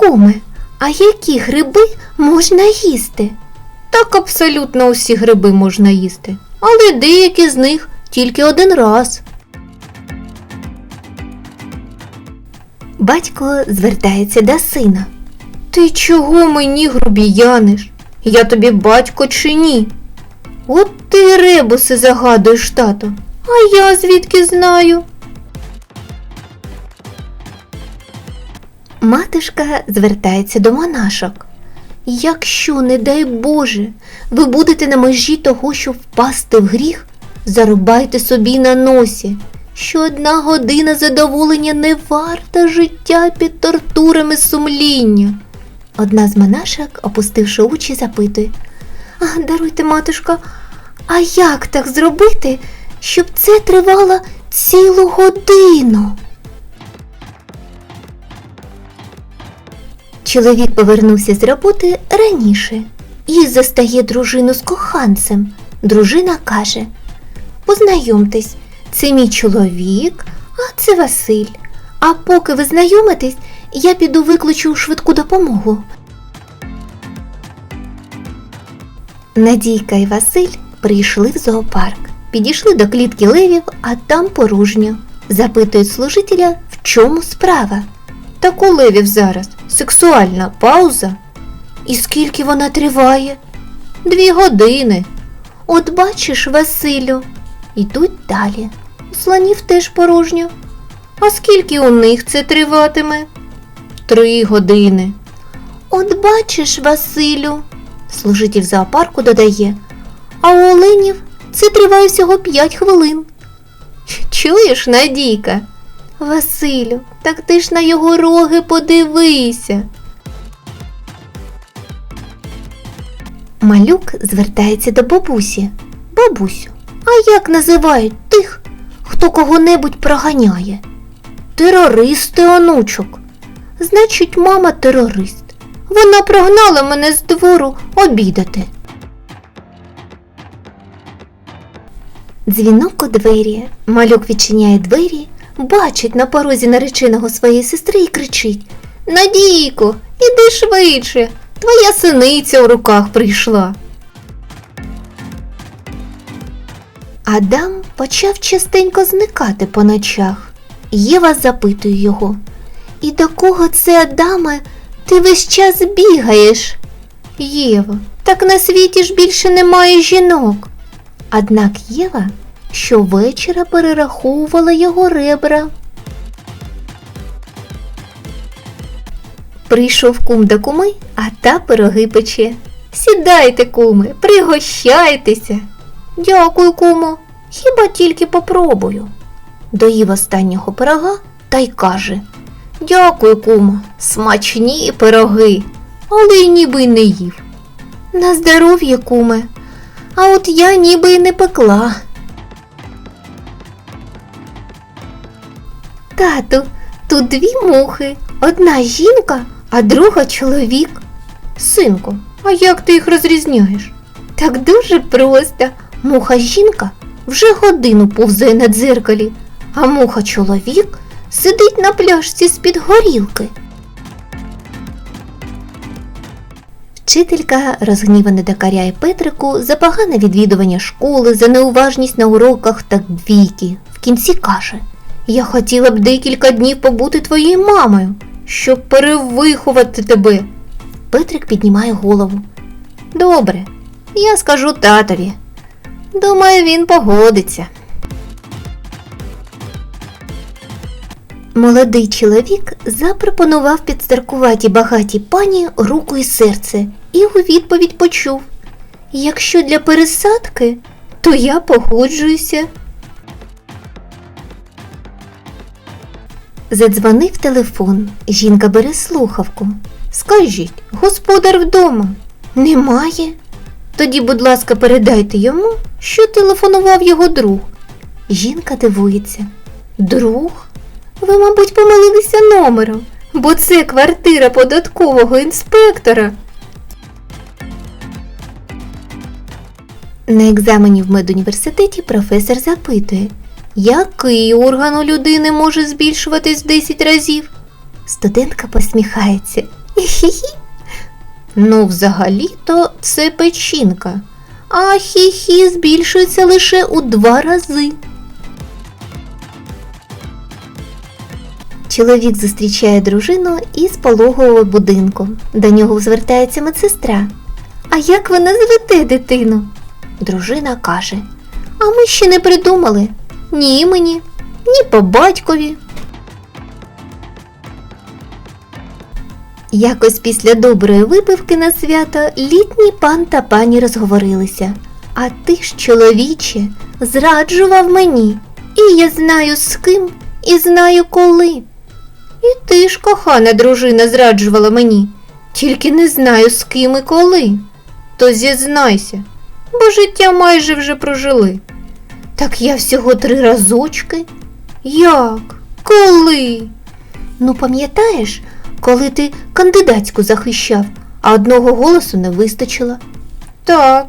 Куме, а які гриби можна їсти? Так абсолютно усі гриби можна їсти, але деякі з них тільки один раз. Батько звертається до сина. Ти чого мені грубіяниш? Я тобі батько чи ні? От ти ребуси загадуєш, тато. А я звідки знаю? Матушка звертається до монашок. Якщо, не дай Боже, ви будете на межі того, щоб впасти в гріх, зарубайте собі на носі, що одна година задоволення не варта життя під тортурами сумління. Одна з монашок, опустивши очі, запитує даруйте, матушка, а як так зробити, щоб це тривало цілу годину? Чоловік повернувся з роботи раніше і застає дружину з коханцем. Дружина каже: Познайомтесь, це мій чоловік, а це Василь. А поки ви знайомитесь, я піду викличу швидку допомогу. Надійка і Василь прийшли в зоопарк, підійшли до клітки левів, а там порожньо. Запитують служителя, в чому справа. Так у левів зараз сексуальна пауза. І скільки вона триває? Дві години. От бачиш, Василю, йдуть далі. У слонів теж порожньо. А скільки у них це триватиме? Три години. От бачиш, Василю, служитель зоопарку додає, а у оленів це триває всього п'ять хвилин. Чуєш, Надійка? Василю, так ти ж на його роги подивися. Малюк звертається до бабусі. Бабусю, а як називають тих, хто кого-небудь проганяє? Терористи, онучок. Значить, мама терорист. Вона прогнала мене з двору обідати. Дзвінок у двері. Малюк відчиняє двері, бачить на порозі нареченого своєї сестри і кричить Надійко, іди швидше. Твоя синиця у руках прийшла. Адам почав частенько зникати по ночах. Єва запитує його. І до кого це, Адаме, ти весь час бігаєш? Єва, так на світі ж більше немає жінок. Однак Єва щовечора перераховувала його ребра. Прийшов кум до куми, а та пироги пече. Сідайте, куми, пригощайтеся. Дякую, кумо, хіба тільки попробую. Доїв останнього пирога та й каже Дякую, кумо, смачні пироги, але й ніби не їв. На здоров'я, куме, а от я ніби й не пекла. Тату, тут дві мухи, одна жінка, а друга чоловік. Синку, а як ти їх розрізняєш? Так дуже просто. Муха жінка вже годину повзає на дзеркалі, а муха чоловік сидить на пляшці з-під горілки. Вчителька розгнівано докаряє Петрику за погане відвідування школи, за неуважність на уроках та двійки. В кінці каже Я хотіла б декілька днів побути твоєю мамою, щоб перевиховати тебе. Петрик піднімає голову. Добре, я скажу татові. Думаю, він погодиться. Молодий чоловік запропонував підстаркуватій багатій пані руку і серце і у відповідь почув Якщо для пересадки, то я погоджуюся. Задзвонив телефон. Жінка бере слухавку. Скажіть, господар вдома. Немає. Тоді, будь ласка, передайте йому, що телефонував його друг. Жінка дивується. Друг? Ви, мабуть, помилилися номером, бо це квартира податкового інспектора. На екзамені в медуніверситеті професор запитує, який орган у людини може збільшуватись в 10 разів? Студентка посміхається. Хі-хі. Ну, взагалі-то це печінка, а хі-хі збільшується лише у два рази. Чоловік зустрічає дружину із пологового будинку. До нього звертається медсестра. А як ви назвете дитину? Дружина каже: А ми ще не придумали ні імені, ні по батькові. Якось після доброї випивки на свято літній пан та пані розговорилися. А ти ж, чоловіче, зраджував мені, і я знаю з ким, і знаю коли. І ти ж, кохана дружина, зраджувала мені, тільки не знаю з ким і коли. То зізнайся, бо життя майже вже прожили. Так я всього три разочки. Як? Коли? Ну, пам'ятаєш, коли ти кандидатську захищав, а одного голосу не вистачило. Так,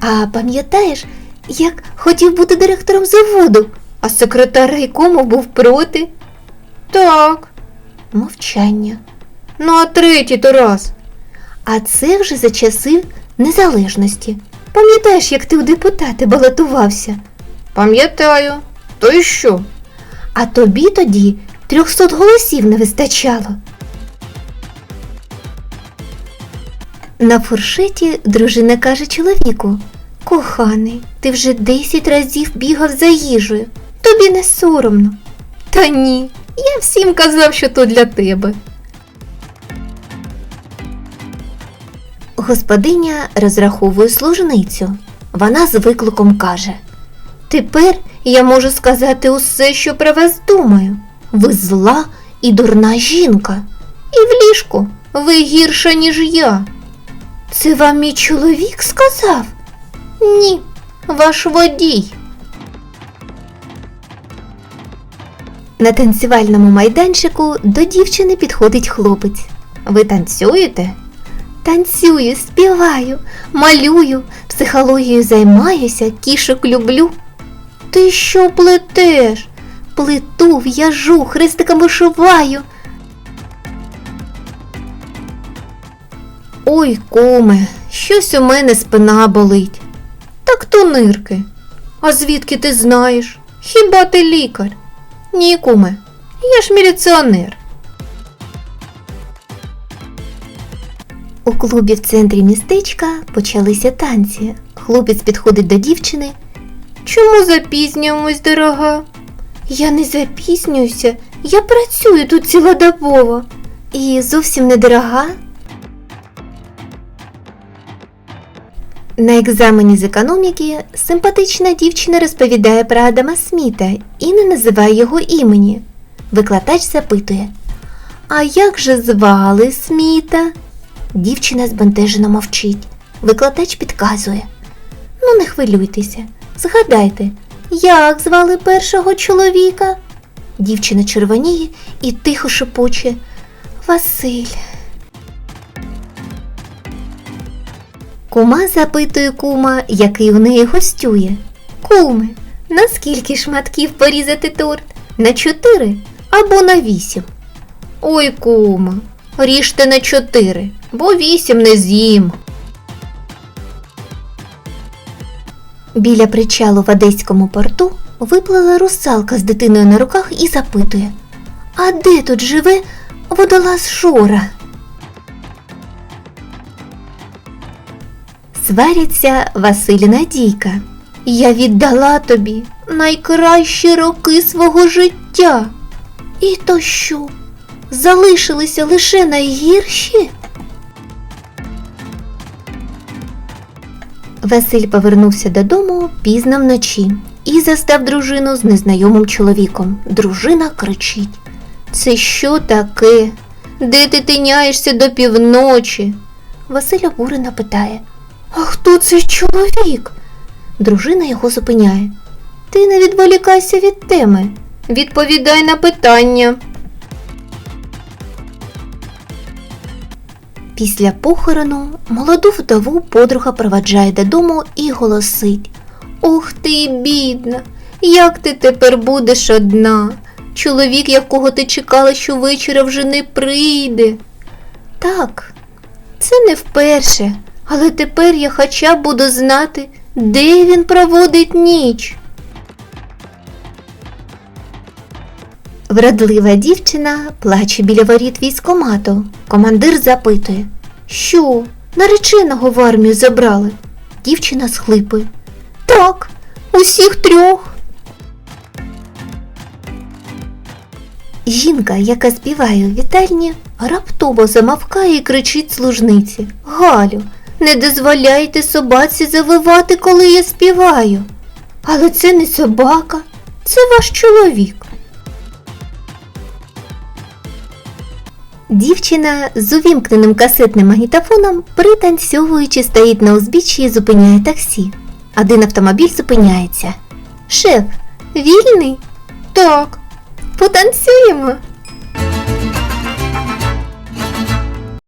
А пам'ятаєш, як хотів бути директором заводу, а секретар райкому був проти. Так, мовчання. ну а третій то раз. А це вже за часів незалежності. Пам'ятаєш, як ти у депутати балотувався? Пам'ятаю, то й що? А тобі тоді 300 голосів не вистачало. На фуршеті дружина каже чоловіку: Коханий, ти вже 10 разів бігав за їжею. Тобі не соромно. Та ні, я всім казав, що то для тебе. Господиня розраховує служницю. Вона з викликом каже: Тепер я можу сказати усе, що про вас думаю. Ви зла і дурна жінка. І в ліжку ви гірша, ніж я. Це вам мій чоловік сказав? Ні, ваш водій. На танцювальному майданчику до дівчини підходить хлопець. Ви танцюєте? Танцюю, співаю, малюю, психологією займаюся, кішок люблю. Ти що плетеш? Плиту, в'яжу, хрестиком вишиваю. Ой, куме, щось у мене спина болить. Так то нирки. А звідки ти знаєш? Хіба ти лікар? Ні, куме, я ж міліціонер. У клубі в центрі містечка почалися танці. Хлопець підходить до дівчини. Чому запізнюємось, дорога? Я не запізнююся, я працюю тут цілодобово. І зовсім недорога. На екзамені з економіки симпатична дівчина розповідає про Адама Сміта і не називає його імені. Викладач запитує: А як же звали Сміта? Дівчина збентежено мовчить. Викладач підказує: Ну, не хвилюйтеся, згадайте, як звали першого чоловіка? Дівчина червоніє і тихо шепоче Василь. Кума запитує кума, який у неї гостює. Куме, на скільки шматків порізати торт? На чотири або на вісім? Ой, кума, ріжте на чотири, бо вісім не з'їм. Біля причалу в Одеському порту виплила русалка з дитиною на руках і запитує: А де тут живе водолаз Шора? Сваряться Василь Надійка. Я віддала тобі найкращі роки свого життя. І то що? Залишилися лише найгірші? Василь повернувся додому пізно вночі і застав дружину з незнайомим чоловіком. Дружина кричить: Це що таке? Де ти тиняєшся до півночі? Василь обурено питає: А хто цей чоловік? Дружина його зупиняє. Ти не відволікайся від теми. Відповідай на питання. Після похорону молоду вдову подруга проваджає додому і голосить. Ух ти, бідна, як ти тепер будеш одна? Чоловік, якого ти чекала щовечора, вже не прийде. Так, це не вперше, але тепер я хоча буду знати, де він проводить ніч. Вродлива дівчина плаче біля воріт військомату. Командир запитує, що, нареченого в армію забрали? Дівчина схлипує. Так, усіх трьох. Жінка, яка співає у вітальні, раптово замовкає і кричить служниці. Галю, не дозволяйте собаці завивати, коли я співаю. Але це не собака, це ваш чоловік. Дівчина з увімкненим касетним магнітофоном, пританцьовуючи, стоїть на узбіччі і зупиняє таксі. Один автомобіль зупиняється. Шеф, вільний? Так, Потанцюємо.